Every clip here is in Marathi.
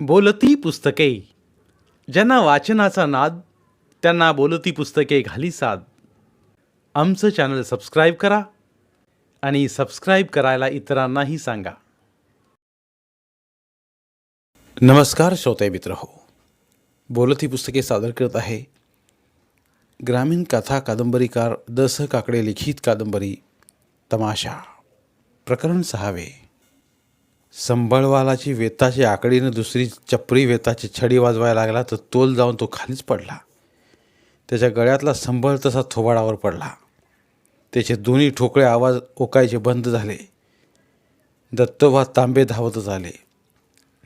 बोलती पुस्तके. ज्यांना वाचनाचा नाद त्यांना बोलती पुस्तके घाली साद. आमचं चॅनल सबस्क्राईब करा आणि सबस्क्राईब करायला इतरांनाही सांगा. नमस्कार श्रोते मित्र हो बोलती पुस्तके सादर करत आहे ग्रामीण कथा कादंबरीकार दस काकडे लिखित कादंबरी तमाशा. प्रकरण सहावे. संभळवालाची वेताची आकडीनं दुसरी चपरी वेताची छडी वाजवायला लागला तर तोल जाऊन तो खालीच पडला. त्याच्या गळ्यातला संभळ तसा थोबाडावर पडला. त्याचे दोन्ही ठोकळे आवाज ओकायचे बंद झाले. दत्तोबा तांबे धावतच आले.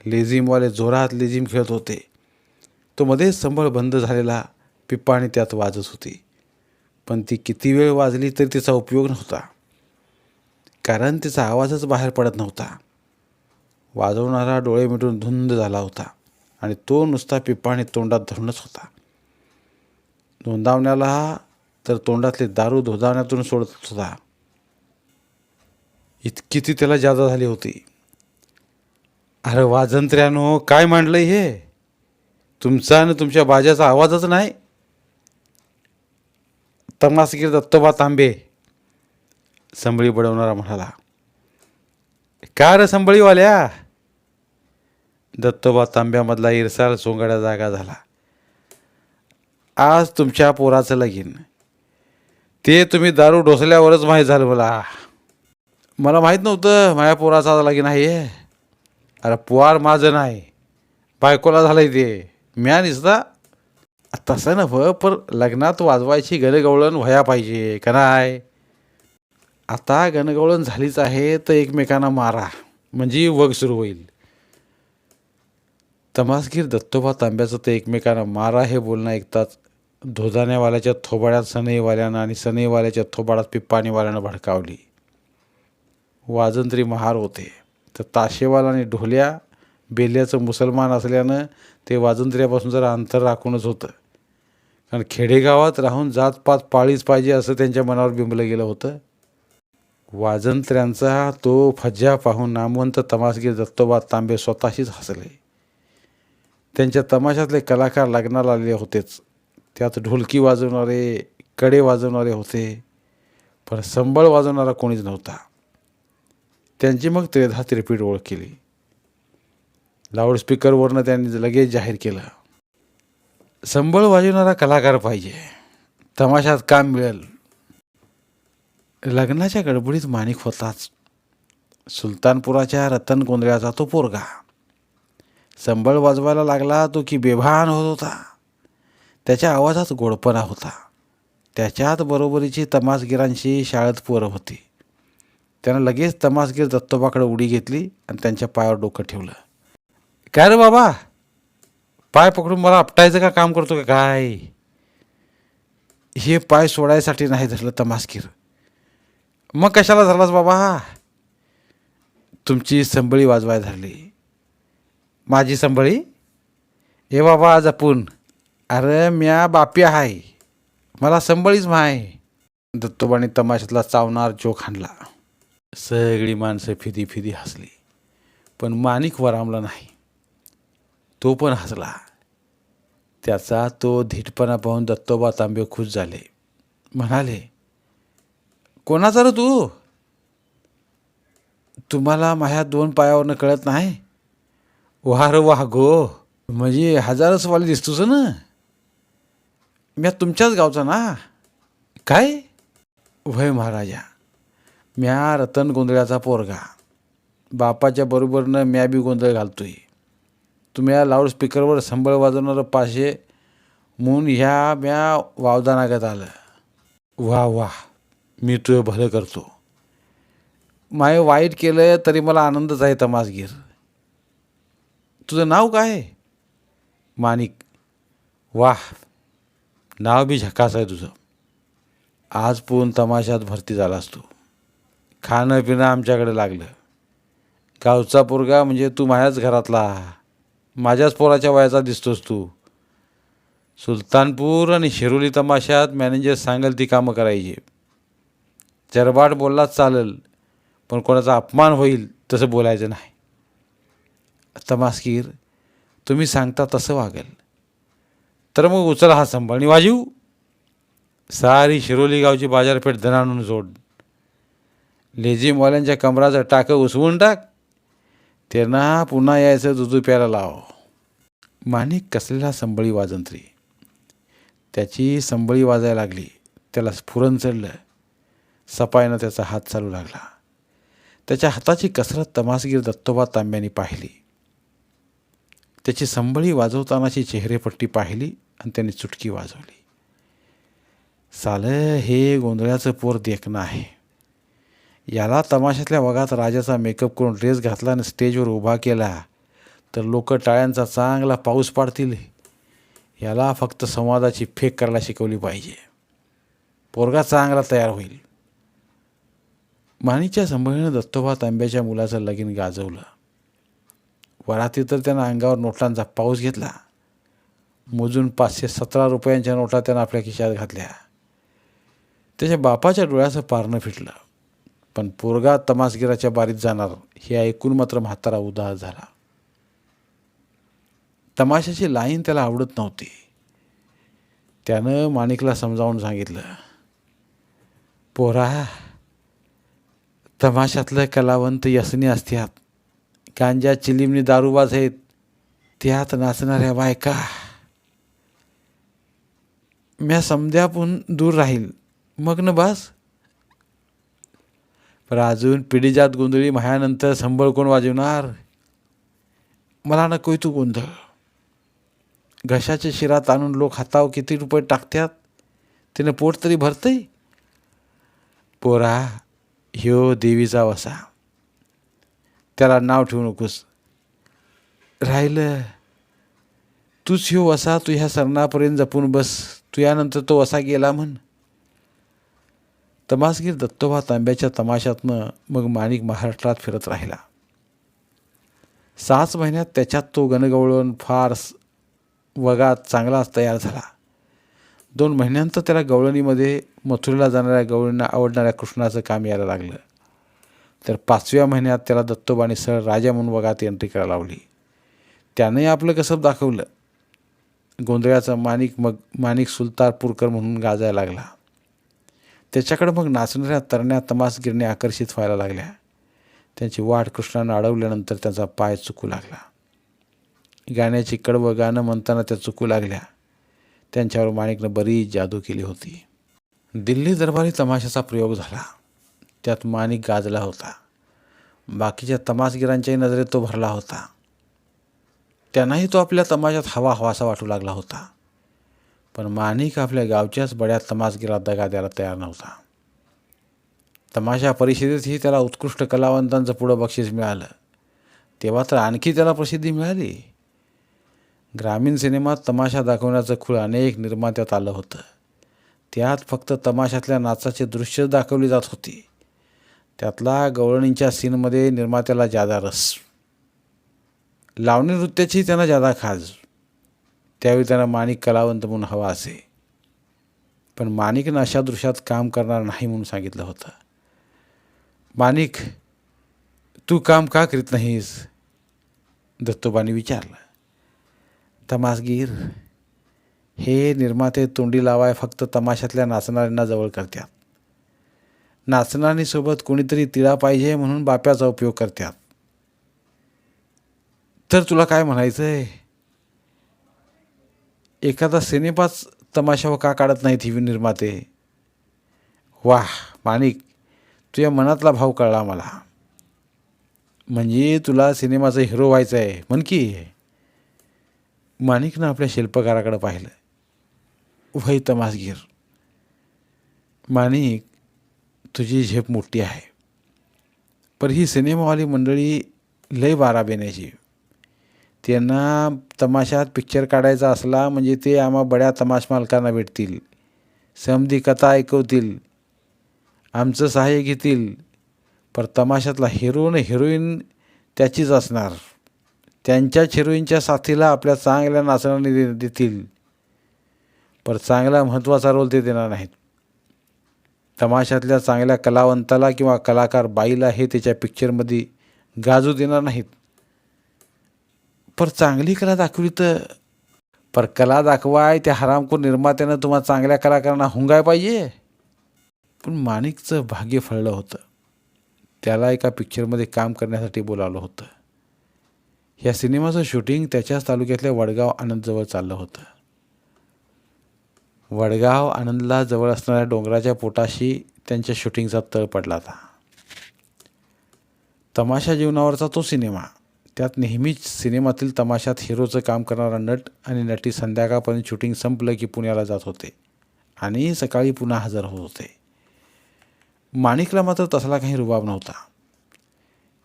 लेझिमवाले जोरात लेझिम खेळत होते. तो मध्येच संभळ बंद झालेला पिप्पाणी त्यात वाजत होती. पण ती किती वेळ वाजली तरी तिचा उपयोग नव्हता. कारण तिचा आवाजच बाहेर पडत नव्हता. वाजवणारा डोळे मिटून धुंद झाला होता आणि तो नुसता पिपाणी तोंडात धरूनच होता. धुंदावण्याला तर तोंडातले दारू धुदावण्यातून सोडत होता. इतकी ती त्याला जादा झाली होती. अरे वाजंत्र्यानो काय मांडलंय हे? तुमचा आणि तुमच्या बाजाचा आवाजच नाही. तमासगीर दत्तोबा तांबे संबळी बडवणारा म्हणाला. का रे संबळीवाल्या दत्तोबा तांब्यामधला इरसाळ सोंगाड्या जागा झाला. आज तुमच्या पोराचं लगीन. ते तुम्ही दारू ढोसल्यावरच माहीत झालं मला. मला माहीत नव्हतं माझ्या पोराचा लगीन आहे. अरे पोवार माझं नाही. बायकोला झालं आहे ते. म्या निसता तसं नव्ह पण लग्नात वाजवायची गणगवळण व्हाया पाहिजे का नाही? आता गणगवळण झालीच आहे तर एकमेकांना मारा. म्हणजे वग सुरू होईल. तमासगीर दत्तोबा तांब्याचं ते एकमेकांना मारा हे बोलणं ऐकताच धोदाण्यावाल्याच्या थोबाड्यात सनईवाल्यानं आणि सनईवाल्याच्या थोबाडात पिप्पाणीवाल्यानं भडकावली. वाजंत्री महार होते. तर ताशेवाला आणि ढोल्या बेल्याचं मुसलमान असल्यानं ते वाजंत्र्यापासून जरा अंतर राखूनच होतं. कारण खेडेगावात राहून जातपात पाळीच पाहिजे असं त्यांच्या मनावर बिंबलं गेलं होतं. वाजंत्र्यांचा तो फज्जा पाहून नामवंत तमासगीर दत्तोबा तांबे स्वतःशीच हसले. त्यांच्या तमाशातले कलाकार लग्नाला आलेले होतेच. त्यात ढोलकी वाजवणारे कडे वाजवणारे होते पण संबळ वाजवणारा कोणीच नव्हता. त्यांची मग त्रेधा त्रिपीठ ओळख केली. लाऊडस्पीकरवरनं त्यांनी लगेच जाहीर केलं. संबळ वाजवणारा कलाकार पाहिजे. तमाशात काम मिळेल. लग्नाच्या गडबडीत माणिक होताच. सुलतानपुराच्या रतन गोंधळ्याचा तो पोरगा. संबळ वाजवायला लागला तो की बेभान होत होता. त्याच्या आवाजात गोडपणा होता. त्याच्यात बरोबरीची तमासगिरांशी शाळेत पोरं होती. त्यानं लगेच तमासगीर दत्तोबाकडे उडी घेतली आणि त्यांच्या पायावर डोकं ठेवलं. काय रे बाबा? पाय पकडून मला आपटायचं का? काम करतो का? काय? हे पाय सोडायसाठी नाही धरलं तमासगीर. मग कशाला धरलास बाबा? तुमची संबळी वाजवाय धरली. माझी संभळी ए बाबा जपून अरे म्या बापी आहे. मला संभळीच माय. दत्तोबाने तमाशातला चावणार जोक हाणला. सगळी माणसं फिदी फिदी हसली. पण माणिक वरामला नाही. तो पण हसला. त्याचा तो धीटपणा पाहून दत्तोबा तांबे खुश झाले. म्हणाले कोणाचा रे तू? तुम्हाला माझ्या दोन पायावरनं कळत नाही? वाह वाह गो. म्हणजे हजारच वाले दिसतोस ना? म्या तुमच्याच गावचा ना? काय? वय महाराजा म्या रतन गोंधळ्याचा पोरगा. बापाच्या बरोबरनं म्या बी गोंधळ घालतोय. तुम्ही या लाऊडस्पीकरवर संबळ वाजवणारं पाशे म्हणून ह्या म्या वावदानागत आलं. वा वा मी तुझं भलं करतो. माय वाईट केलं तरी मला आनंदच आहे तमासगीर. तुझं नाव काय? आहे? माणिक. वाह. नाव बी झकास आहे तुझं. आज पण तमाशात भरती झालास तू. खाणं पिणं आमच्याकडे लागलं. गावचा पोरगा म्हणजे तू माझ्याच घरातला. माझ्याच पोराच्या वयाचा दिसतोस तू. सुलतानपूर आणि शिरोली तमाशात मॅनेजर सांगेल ती कामं करायची. चरबाट बोललाच चालेल पण कोणाचा अपमान होईल तसं बोलायचं नाही. तमासगीर तुम्ही सांगता तसं वागेल. तर मग उचला हा संभाळणी वाजीव सारी शिरोली गावची बाजारपेठ धनानून जोड. लेझिमवाल्यांच्या कमराचं टाकं उसवून टाक. त्यांना पुन्हा यायचं दुधू प्यायला लाव. माणिक कसलेला संबळी वाजंत्री. त्याची संबळी वाजायला लागली. त्याला स्फुरण चढलं. सपायनं त्याचा हात चालू लागला. त्याच्या हाताची कसरत तमासगीर दत्तोबा तांब्याने पाहिली. त्याची संबळी वाजवतानाची चेहरेपट्टी पाहिली आणि त्याने चुटकी वाजवली. सालं हे गोंधळ्याचं पोर देखणं आहे. याला तमाशातल्या वगात राजाचा मेकअप करून ड्रेस घातला आणि स्टेजवर उभा केला तर लोक टाळ्यांचा चांगला पाऊस पाडतील. याला फक्त संवादाची फेक करायला शिकवली पाहिजे. पोरगा चांगला तयार होईल. माणीच्या संभळीनं दत्तोबा तांब्याच्या मुलाचं लगीन गाजवलं. वराती तर त्यानं अंगावर नोटांचा पाऊस घेतला. मोजून पाचशे सतरा रुपयांच्या नोटा त्यानं आपल्या खिशात घातल्या. त्याच्या बापाच्या डोळ्याचं पारणं फिटलं. पण पोरगा तमासगिराच्या बारीत जाणार हे ऐकून मात्र म्हातारा उदास झाला. तमाशाची लाईन त्याला आवडत नव्हती. त्यानं माणिकला समजावून सांगितलं पोरा तमाशातलं कलावंत यसनी असतात गांजा चिलिमनी दारूबाज आहेत. त्यात नाचणाऱ्या बायका. म्या समध्यापून दूर राहील. मग न बास? पण अजून पिढीजात गोंधळी मायानंतर संबळ कोण वाजवणार? मला नकोय तू गोंधळ. घशाच्या शिरात आणून लोक हातावर किती रुपये टाकतात तिनं पोट तरी भरतंय? पोरा ह्यो देवीचा वसा. त्याला नाव ठेवू नकोस. राहिलं तूच ह्यो वसा तू ह्या सरणापर्यंत जपून बस. तू यानंतर तो वसा गेला म्हण. तमासगीर दत्तोबा तांब्याच्या तमाशातनं मग माणिक महाराष्ट्रात फिरत राहिला. सहाच महिन्यात त्याच्यात तो गणगवळण फार वगात चांगलाच तयार झाला. दोन महिन्यांत त्याला गवळणीमध्ये मथुरेला जाणाऱ्या गवळींना आवडणाऱ्या कृष्णाचं काम यायला लागलं. तर पाचव्या महिन्यात त्याला दत्तोबाने सरळ राजा म्हणून वगात एंट्री करायला लावली. त्यानंही आपलं कसब दाखवलं? गोंधळ्याचा माणिक मग माणिक सुलतारपूरकर म्हणून गाजायला लागला. त्याच्याकडे मग नाचणाऱ्या तरण्या तमासगिरणे आकर्षित व्हायला लागल्या. त्यांची वाट कृष्णानं अडवल्यानंतर त्यांचा पाय चुकू लागला. गाण्याची कडवं गाणं म्हणताना त्या चुकू लागल्या. त्यांच्यावर माणिकनं बरीच जादू केली होती. दिल्ली दरबारी तमाशाचा प्रयोग झाला. त्यात माणिक गाजला होता. बाकीच्या तमासगिरांच्याही नजरेत तो भरला होता. त्यांनाही तो आपल्या तमाशात हवा हवासा वाटू लागला होता. पण माणिक आपल्या गावच्याच बड्या तमासगिरात दगा द्यायला तयार नव्हता. तमाशा परिषदेतही त्याला उत्कृष्ट कलावंतांचं पुढं बक्षीस मिळालं. तेव्हा तर आणखी त्याला प्रसिद्धी मिळाली. ग्रामीण सिनेमात तमाशा दाखवण्याचं खूळ अनेक निर्मात्यात आलं होतं. त्यात फक्त तमाशातल्या नाचाचे दृश्य दाखवली जात होती. त्यातला गवळणींच्या सीनमध्ये निर्मात्याला जादा रस. लावणी नृत्याची त्यांना जादा खाज त्यावेळी त्यांना माणिक कलावंत म्हणून हवा असे. पण माणिकनं अशा दृश्यात काम करणार नाही म्हणून सांगितलं होतं. माणिक तू काम का करीत नाहीस? दत्तोबाने विचारलं. तमासगीर हे निर्माते तोंडी लावाय फक्त तमाशातल्या नाचणाऱ्यांना जवळ करतात. नाचणारीसोबत कोणीतरी तिळा पाहिजे म्हणून बाप्याचा उपयोग करतात. तर तुला काय म्हणायचं आहे एखादा सिनेमाच तमाशा हो का काढत नाहीत ही निर्माते? वाह माणिक तुझ्या मनातला भाव कळला मला. म्हणजे तुला सिनेमाचा हिरो व्हायचं आहे म्हण की. माणिकनं आपल्या शिल्पकाराकडे पाहिलं. वही तमासगीर माणिक तुझी झेप मोठी आहे. पण ही सिनेमावाली मंडळी लय बारा बेण्याची त्यांना तमाशात पिक्चर काढायचा असला म्हणजे ते आम्हा बड्या तमाश मालकांना भेटतील. समधी कथा ऐकवतील. आमचं सहाय्य घेतील. पर तमाशातला हिरो आणि हिरोईन त्याचीच असणार. त्यांच्याच हिरोईनच्या साथीला आपल्या चांगल्या नाचण्याने दे देतील. पर चांगला महत्त्वाचा रोल ते देणार नाहीत. तमाशातल्या चांगल्या कलावंताला किंवा कलाकार बाईला हे त्याच्या पिक्चरमध्ये गाजू देणार नाहीत. पर चांगली कला दाखवली तर पर कला दाखवाय त्या हरामखोर निर्मात्यानं तुम्हाला चांगल्या कलाकारांना हुंगाय पाहिजे. पण माणिकचं भाग्य फळलं होतं. त्याला एका पिक्चरमध्ये काम करण्यासाठी बोलावलं होतं. या सिनेमाचं शूटिंग त्याच्याच तालुक्यातल्या वडगाव आनंदजवळ चाललं होतं. वडगाव आनंदला जवळ असणाऱ्या डोंगराच्या पोटाशी त्यांच्या शूटिंगचा तळ पडला होता. तमाशा जीवनावरचा तो सिनेमा. त्यात नेहमीच सिनेमातील तमाशात हिरोचं काम करणारा नट आणि नटी संध्याकाळपर्यंत शूटिंग संपलं की पुण्याला जात होते आणि सकाळी पुन्हा हजर होत होते. माणिकला मात्र तसला काही रुबाब नव्हता.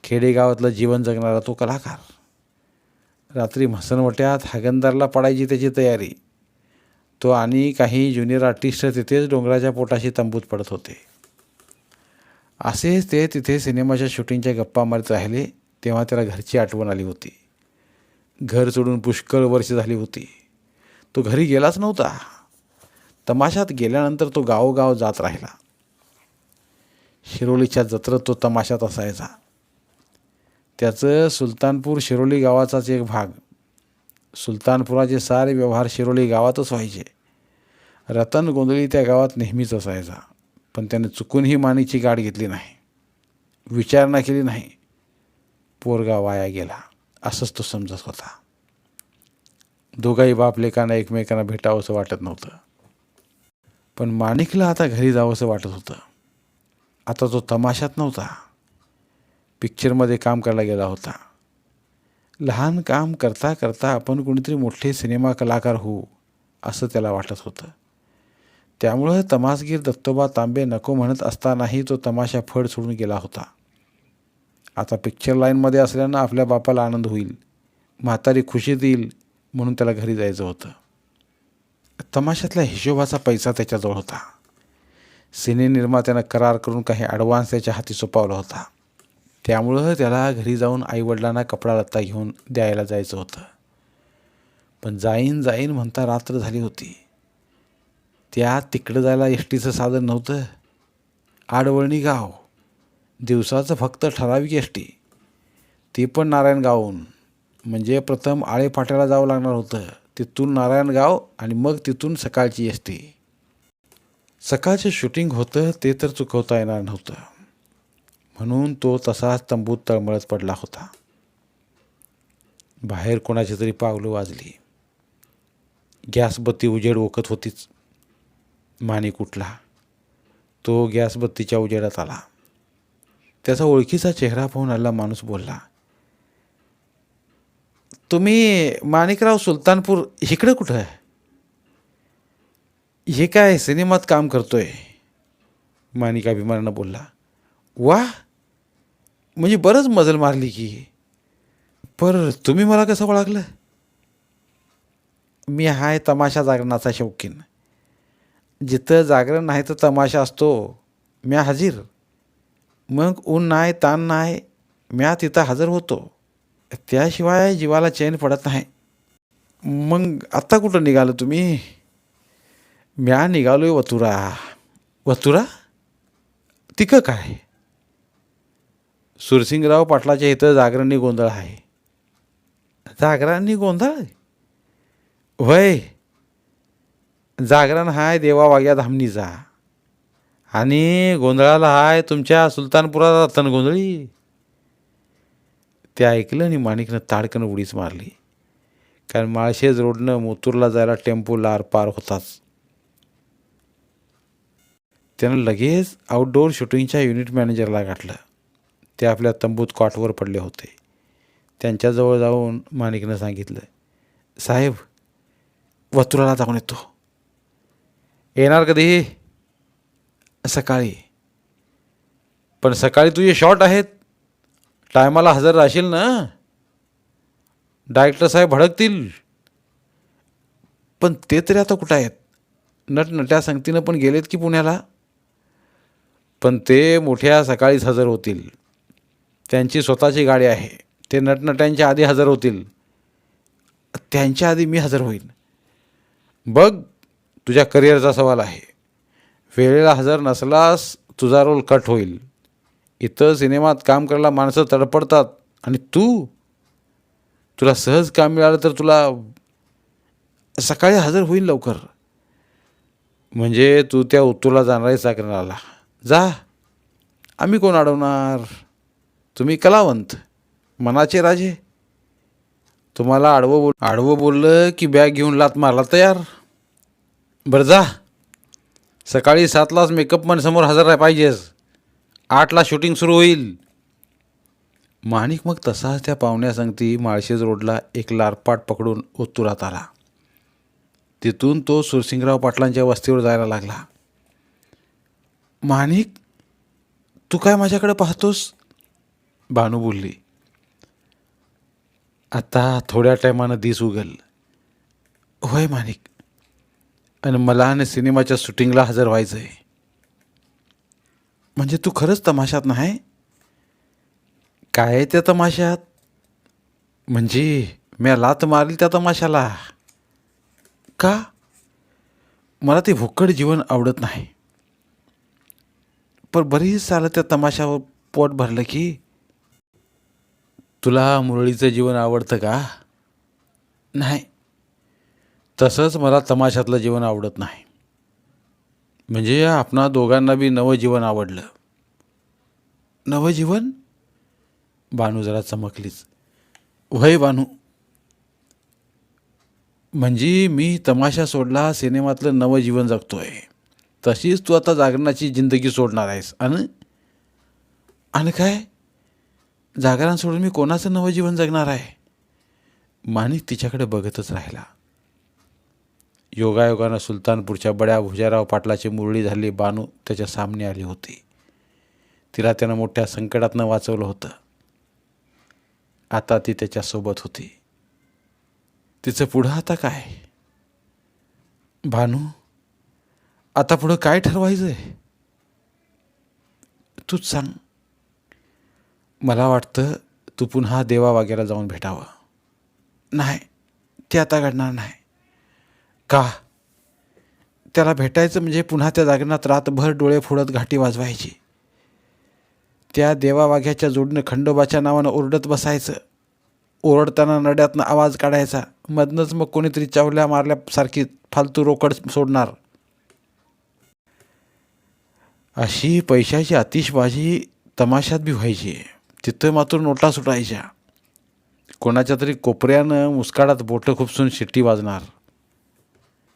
खेडेगावातलं जीवन जगणारा तो कलाकार. रात्री म्हसनवट्यात हागंदारला पडायची त्याची तयारी. तो आणि काही ज्युनियर आर्टिस्ट तिथेच डोंगराच्या पोटाशी तंबूत पडत होते. असेच ते तिथे सिनेमाच्या शूटिंगच्या गप्पा मारत राहिले तेव्हा त्याला घरची आठवण आली होती. घर सोडून पुष्कळ वर्ष झाली होती. तो घरी गेलाच नव्हता. तमाशात गेल्यानंतर तो गावोगाव जात राहिला. शिरोलीच्या जत्रेत तो तमाशात असायचा. त्याचं सुलतानपूर शिरोली गावाचाच एक भाग सुलतानपुराचे सारे व्यवहार शिरोली गावातच व्हायचे. रतन गोंधळी त्या गावात नेहमीच असायचा पण त्याने चुकूनही मानीची गाठ घेतली नाही. विचारणा केली नाही. पोरगा वाया गेला असंच तो समजत होता. दोघाही बाप लेकांना एकमेकांना भेटावंसं वाटत नव्हतं. पण माणिकला आता घरी जावंसं वाटत होतं. आता तो तमाशात नव्हता. पिक्चरमध्ये काम करायला गेला होता. लहान काम करता करता आपण कोणीतरी मोठे सिनेमा कलाकार होऊ असं त्याला वाटत होतं. त्यामुळं तमासगीर दत्तोबा तांबे नको म्हणत असतानाही तो तमाशा फड सोडून गेला होता. आता पिक्चर लाईनमध्ये असल्यानं आपल्या बापाला आनंद होईल म्हातारी खुशी देईल म्हणून त्याला घरी जायचं होतं. तमाशातल्या हिशोबाचा पैसा त्याच्याजवळ होता. सिने निर्मात्यानं करार करून काही ॲडव्हान्स त्याच्या हाती सोपावला होता. त्यामुळं त्याला घरी जाऊन आईवडिलांना कपडा लत्ता घेऊन द्यायला जायचं होतं. पण जाईन जाईन म्हणता रात्र झाली होती. त्या तिकडं जायला एस टीचं साधन नव्हतं. आडवळणी गाव. दिवसाचं फक्त ठराविक एस टी ती पण नारायणगावहून. म्हणजे प्रथम आळेफाट्याला जावं लागणार होतं. तिथून नारायणगाव आणि मग तिथून सकाळची एस टी सकाळचं शूटिंग होतं ते तर चुकवता येणार नव्हतं. म्हणून तो तसाच तंबूत तळमळत पडला होता. बाहेर कोणाची तरी पावलं वाजली. गॅसबत्ती उजेड ओकत होतीच माणिक उठला. तो गॅसबत्तीच्या उजेडात आला. त्याचा ओळखीचा चेहरा पाहून आला माणूस बोलला तुम्ही माणिकराव सुलतानपूर इकडं कुठं आहे? हे काय सिनेमात काम करतोय माणिक अभिमानानं बोलला. वा म्हणजे बरंच मजल मारली की. पर तुम्ही मला कसं ओळखलं? मी हाय तमाशा जागरणाचा शौकीन. जिथं जागरण नाही तर तमाशा असतो म्या हजीर. मग ऊन नाही ताण नाही म्या तिथं हजर होतो. त्याशिवाय जीवाला चैन पडत नाही. मग आत्ता कुठं निघालं तुम्ही? म्या निघालोय वतुरा. वतुरा? तिकं काय? सुरसिंगराव पाटलाच्या इथं जागरणी गोंधळ आहे. जागरांनी गोंधळ? वय जागरण हाय देवा वाग्या धामणीचा आणि गोंधळाला हाय तुमच्या सुलतानपुरात रतन गोंधळी. ते ऐकलं आणि माणिकनं ताडकन उडीच मारली. कारण माळशेज रोडनं मोतूरला जायला टेम्पो लार पार होताच. त्यानं लगेच आउटडोअर शूटिंगच्या युनिट मॅनेजरला गाठलं. ते आपल्या तंबूत कॉटवर पडले होते. त्यांच्याजवळ जाऊन माणिकनं सांगितलं साहेब वतुराला जाऊन येतो. येणार कधी? सकाळी. पण सकाळी तुझे शॉट आहेत. टायमाला हजर राहशील ना. डायरेक्टर साहेब भडकतील. पण ते तरी आता कुठं आहेत? नटनट्या संगतीनं पण गेलेत की पुण्याला? पण ते मोठ्या सकाळीच हजर होतील. त्यांची स्वतःची गाडी आहे. ते नटनट्यांच्या आधी हजर होतील. त्यांच्या आधी मी हजर होईन. बघ तुझ्या करिअरचा सवाल आहे. वेळेला हजर नसलास तुझा रोल कट होईल. इथं सिनेमात काम करायला माणसं तडपडतात. आणि तू? तुला सहज काम मिळालं तर तुला सकाळी हजर होईल लवकर. म्हणजे तू त्या उत्तूरला जाणार आहे चाकरणाला जा. आम्ही कोण अडवणार? तुम्ही कलावंत मनाचे राजे. तुम्हाला आडवं बोल आडवं बोललं की बॅग घेऊन लात मारला तयार. बरं जा. सकाळी सातलाच मेकअप मन समोर हजर राहा पाहिजेस. आठला शूटिंग सुरू होईल. माणिक मग तसाच त्या पाहुण्या सांगती माळशेज रोडला एक लारपाट पकडून उत्तुरात आला. तिथून तो सुरसिंगराव पाटलांच्या वस्तीवर जायला लागला. माणिक तू काय माझ्याकडे पाहतोस? बानू बोलली आता थोड्या टायमानं दिस उगल होय माणिक. आणि मला आणि सिनेमाच्या शूटिंगला हजर व्हायचं आहे म्हणजे तू खरंच तमाशात नाही? काय आहे त्या तमाशात? म्हणजे मी लात मारली त्या तमाशाला. का? मला ते भुक्कड जीवन आवडत नाही. पण बरीच सालं त्या तमाशावर पोट भरलं की तुला मुरळीचं जीवन आवडतं का? नाही. तसंच मला तमाशातलं जीवन आवडत नाही. म्हणजे आपणा दोघांना बी नवं जीवन आवडलं. नवं जीवन? बानू जरा चमकलीच. वय बानू? म्हणजे मी तमाशा सोडला सिनेमातलं नवं जीवन जगतोय. तशीच तू आता जागरणाची जिंदगी सोडणार आहेस आणि आणि काय? जागरण सोडून मी कोणाचं नवं जीवन जगणार आहे? माणिक तिच्याकडे बघतच राहिला. योगायोगानं सुलतानपूरच्या बड्या भुजाराव पाटलाची मुरळी झाली बानू त्याच्या सामने आली होती. तिला त्यानं मोठ्या संकटातनं वाचवलं होतं. आता ती त्याच्यासोबत होती. तिचं पुढं आता काय? भानू आता पुढं काय ठरवायचं आहे तूच सांग. मला वाटतं तू पुन्हा देवा वाग्याला जाऊन भेटावं. नाही ते आता घडणार नाही. का? त्याला भेटायचं म्हणजे पुन्हा त्या जागरणात रातभर डोळे फोडत घाटी वाजवायची. त्या देवा वाघ्याच्या जोडनं खंडोबाच्या नावानं ओरडत बसायचं. ओरडताना नड्यातनं आवाज काढायचा. मधनंच मग कोणीतरी चावल्या मारल्यासारखी फालतू रोकड सोडणार. अशी पैशाची आतिषबाजी तमाशात बी व्हायची. तिथं मात्र नोटा सुटायच्या. कोणाच्या तरी कोपऱ्यानं मुस्काडात बोटं खुपसून शिट्टी वाजणार.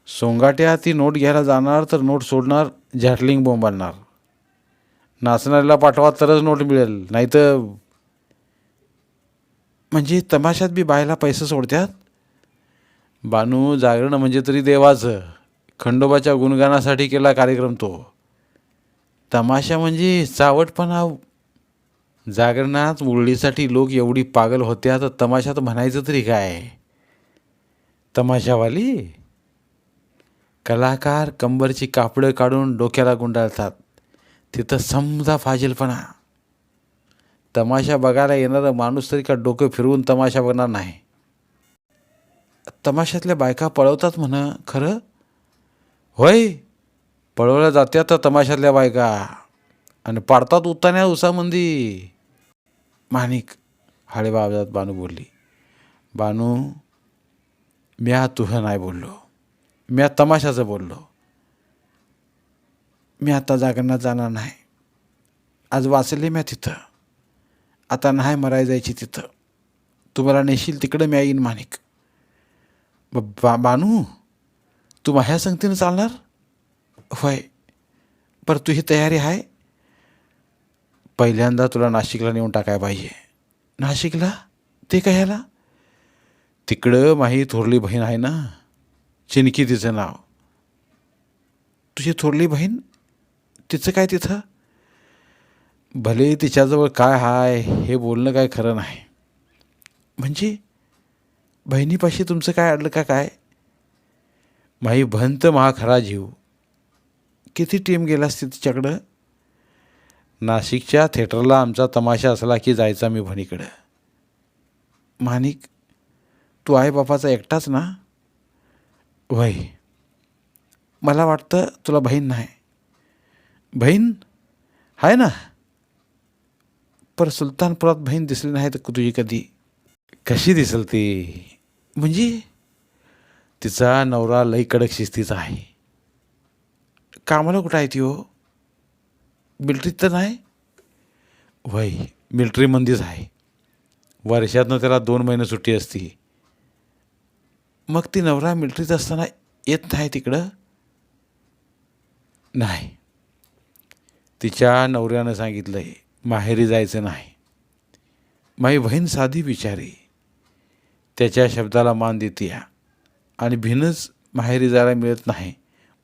सोंगाट्या ती नोट घ्यायला जाणार तर नोट सोडणार झॅटलिंग बॉम्ब आणणार. नाचणाऱ्याला पाठवा तरच नोट मिळेल नाही तर म्हणजे तमाशात बी बायला पैसे सोडत्यात? बानू जागरण म्हणजे तरी देवाचं. खंडोबाच्या गुणगानासाठी केला कार्यक्रम तो. तमाशा म्हणजे चावटपणा जागरणात मुरळीसाठी लोक एवढी पागल होत्या तर तमाशात म्हणायचं तरी काय? तमाशावाली? कलाकार कंबरची कापडं काढून डोक्याला गुंडाळतात. तिथं समजा फाजीलपणा. तमाशा बघायला येणारा माणूस तरी का डोकं फिरवून तमाशा बघणार नाही? तमाशातल्या बायका पळवतात म्हणा खरं? होय पळवल्या जात्या तर तमाशातल्या बायका. आणि पाडतात उतान्या उसामंदी. माणिक हाळेबा आवाजात बानू बोलली बानू म्या तुझं नाही बोललो. म्या तमाशाचं बोललो. मी आता जागरणात जाणार नाही. आज वाचले म्या तिथं. आता नाही मराय जायची तिथं. तू मला नेशील तिकडं म्या येईन माणिक. ब- बा बानू तू माझ्या संगतीनं चालणार? होय. पर तुझी तयारी आहे पहिल्यांदा तुला नाशिकला नेऊन टाकाय पाहिजे. नाशिकला? ते कशाला तिकडं माही थोरली बहीण आहे ना. चिनकी तिचं नाव. तुझी थोरली बहीण? तिचं काय तिथं? भले तिच्याजवळ काय हाय हे बोलणं काय खरं नाही. म्हणजे बहिणीपाशी तुमचं काय अडलं का काय? माही भंत महा खरा जीव. किती टीम गेला असते तिच्याकडं? नाशिकच्या थिएटरला आमचा तमाशा असला की जायचा मी भणीकडं. माणिक तू आई बापाचा एकटाच ना? वय. मला वाटतं तुला बहीण नाही. बहीण? आहे ना. पर सुलतानपुरात बहीण दिसली नाही तर तुझी कधी? कशी दिसल ती? म्हणजे? तिचा नवरा लई कडक शिस्तीचा आहे. कामाला कुठं आहे ती हो? मिल्ट्रीत तर नाही. वय मिल्ट्रीमध्येच आहे. वर्षातनं त्याला दोन महिने सुट्टी असती. मग ती नवरा मिल्ट्रीत असताना येत नाही तिकडं? नाही. तिच्या नवऱ्यानं सांगितलं आहे माहेरी जायचं नाही. माई बहीण साधी विचारी. त्याच्या शब्दाला मान देते या आणि भिनच माहेरी जायला मिळत नाही.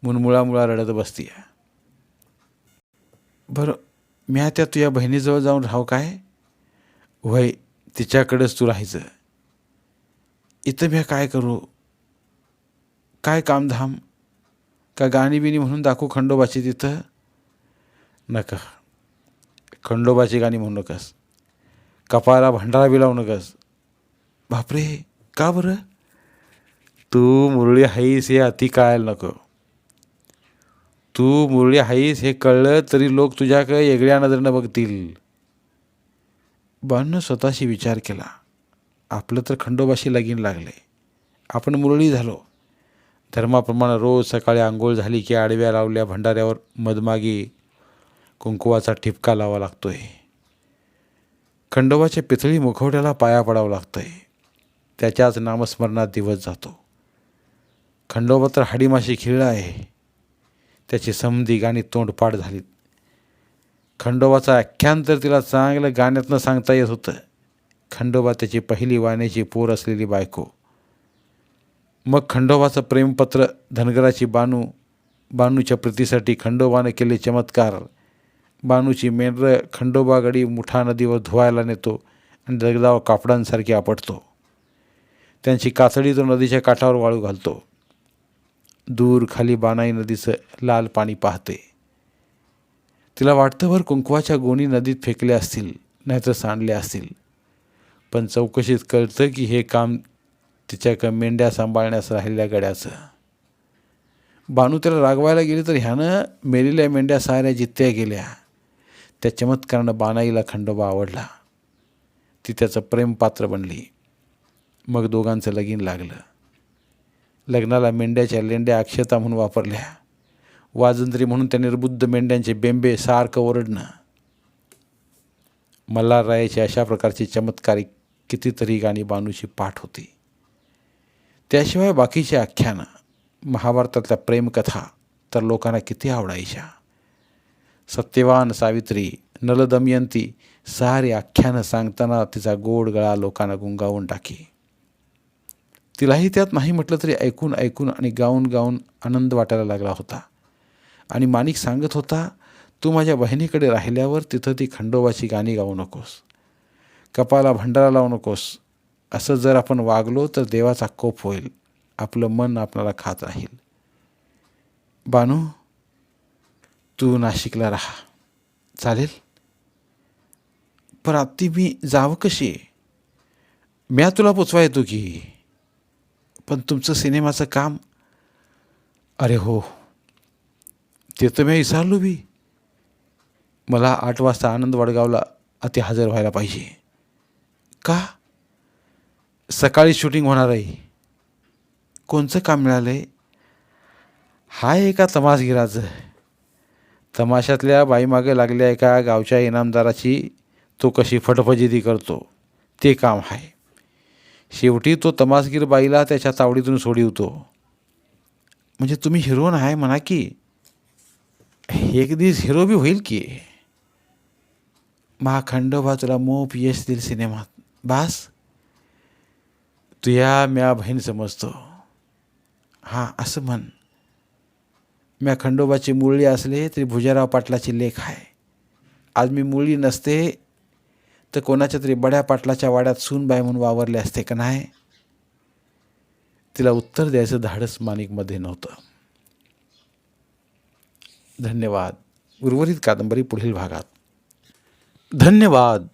म्हणून मुळामुळा रडत बसतीया. बरं मी त्या तुझ्या बहिणीजवळ जाऊन राहू काय? वय तिच्याकडेच तू राहायचं. इथं मी काय करू? काय कामधाम? का गाणी बिणी म्हणून दाखवू खंडोबाची तिथं? नका. खंडोबाची गाणी म्हणू नकस. कपाळाला भंडारा बी लावू नकस. बापरे का बरं? तू मुरळी हाईस हे अति कळायला नको. तू मुरळी आहेस हे कळलं तरी लोक तुझ्याकडे वेगळ्या नजरेनं बघतील. बाणनं स्वतःशी विचार केला. आपलं तर खंडोबाशी लगीन लागले. आपण मुरळी झालो. धर्माप्रमाणे रोज सकाळी आंघोळ झाली की आडव्या लावल्या भंडाऱ्यावर मधमागी कुंकुवाचा ठिपका लावा लागतोय. खंडोबाच्या पितळी मुखवट्याला पाया पडावं आहे त्याच्याच नामस्मरणात दिवस जातो. खंडोबा तर हाडीमाशी खिळला आहे. त्याची समधी गाणी तोंडपाठ झालीत खंडोबाचं आख्यान तर तिला चांगलं गाण्यातनं सांगता येत होतं. खंडोबा त्याची पहिली वाण्याची पोर असलेली बायको. मग खंडोबाचं प्रेमपत्र धनगराची बानू बानूच्या प्रीतीसाठी खंडोबानं केले चमत्कार. बानूची मेंढरं खंडोबा गडी मुठा नदीवर धुवायला नेतो आणि दगदाव कापडांसारखी आपटतो. त्यांची कातडी तो नदीच्या काठावर वाळू घालतो. दूर खाली बानाई नदीचं लाल पाणी पाहते. तिला वाटतंभर कुंकवाच्या गोणी नदीत फेकले असतील नाहीतर सांडले असतील. पण चौकशीत कळतं की हे काम तिच्या मेंढ्या सांभाळण्यास राहिलेल्या गड्याचं. बानू त्याला रागवायला गेली तर ह्यानं मेलेल्या मेंढ्या साऱ्या जित्त्या गेल्या. त्या चमत्कारानं बानाईला खंडोबा आवडला. ती त्याचं प्रेमपात्र बनली. मग दोघांचं लगीन लागलं. लग्नाला मेंढ्याच्या लेंड्या अक्षता म्हणून वापरल्या. वाजंत्री म्हणून त्या निर्बुद्ध मेंढ्यांचे बेंबे सारखं ओरडणं. मल्हाररायाची अशा प्रकारची चमत्कारिक कितीतरी गाणी बानूची पाठ होती. त्याशिवाय बाकीची आख्यानं महाभारतातल्या प्रेमकथा तर लोकांना किती आवडायच्या. सत्यवान सावित्री नलदमयंती सारी आख्यानं सांगताना तिचा गोड गळा लोकांना गुंगावून टाकी. तिलाही त्यात नाही म्हटलं तरी ऐकून ऐकून आणि गाऊन गाऊन आनंद वाटायला लागला होता. आणि माणिक सांगत होता तू माझ्या बहिणीकडे राहिल्यावर तिथं ती खंडोबाची गाणी गाऊ नकोस. कपाला भंडारा लावू नकोस. असं जर आपण वागलो तर देवाचा कोप होईल. आपलं मन आपणाला खात राहील. बानू तू नाशिकला राहा. चालेल? पण आत्ती मी जावं कशी? म्या तुला पोचवा येतो की. पण तुमचं सिनेमाचं काम? अरे हो. ते तर मी विसरलो बी. मला आठ वाजता आनंद वडगावला अति हजर व्हायला पाहिजे. का? सकाळी शूटिंग होणार आहे. कोणचं काम मिळालं आहे हाय एका तमासगिराचं तमाशातल्या बाईमागे लागल्या एका गावच्या इनामदाराची तो कशी फटफजिती करतो ते काम आहे. शेवटी तो तमासगीर बाईला त्याच्या तावडीतून सोडिवतो. म्हणजे तुम्ही हिरोन आहे म्हणा की एक दिवस हिरो बी होईल की. मा खंडोबा तुला मोप यश दिल सिनेमात. बास. तुया म्या बहीण समजतो. हां असं म्हण. म्या खंडोबाची मुरळी असले तरी भुजाराव पाटलाची लेख आहे. आज मी मुरळी नसते तर कोणाच्या तरी बड्या पाटलाच्या वाड्यात सूनबाई म्हणून वावरले असते का नाही? तिला उत्तर द्यायचं धाडस माणिकमध्ये नव्हतं. धन्यवाद. उर्वरित कादंबरी पुढील भागात. धन्यवाद.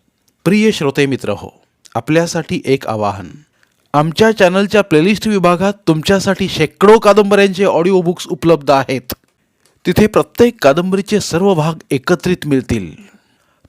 प्रिय श्रोते मित्र हो आपल्यासाठी एक आवाहन. आमच्या चॅनलच्या प्लेलिस्ट विभागात तुमच्यासाठी शेकडो कादंबऱ्यांचे ऑडिओ बुक्स उपलब्ध आहेत. तिथे प्रत्येक कादंबरीचे सर्व भाग एकत्रित मिळतील.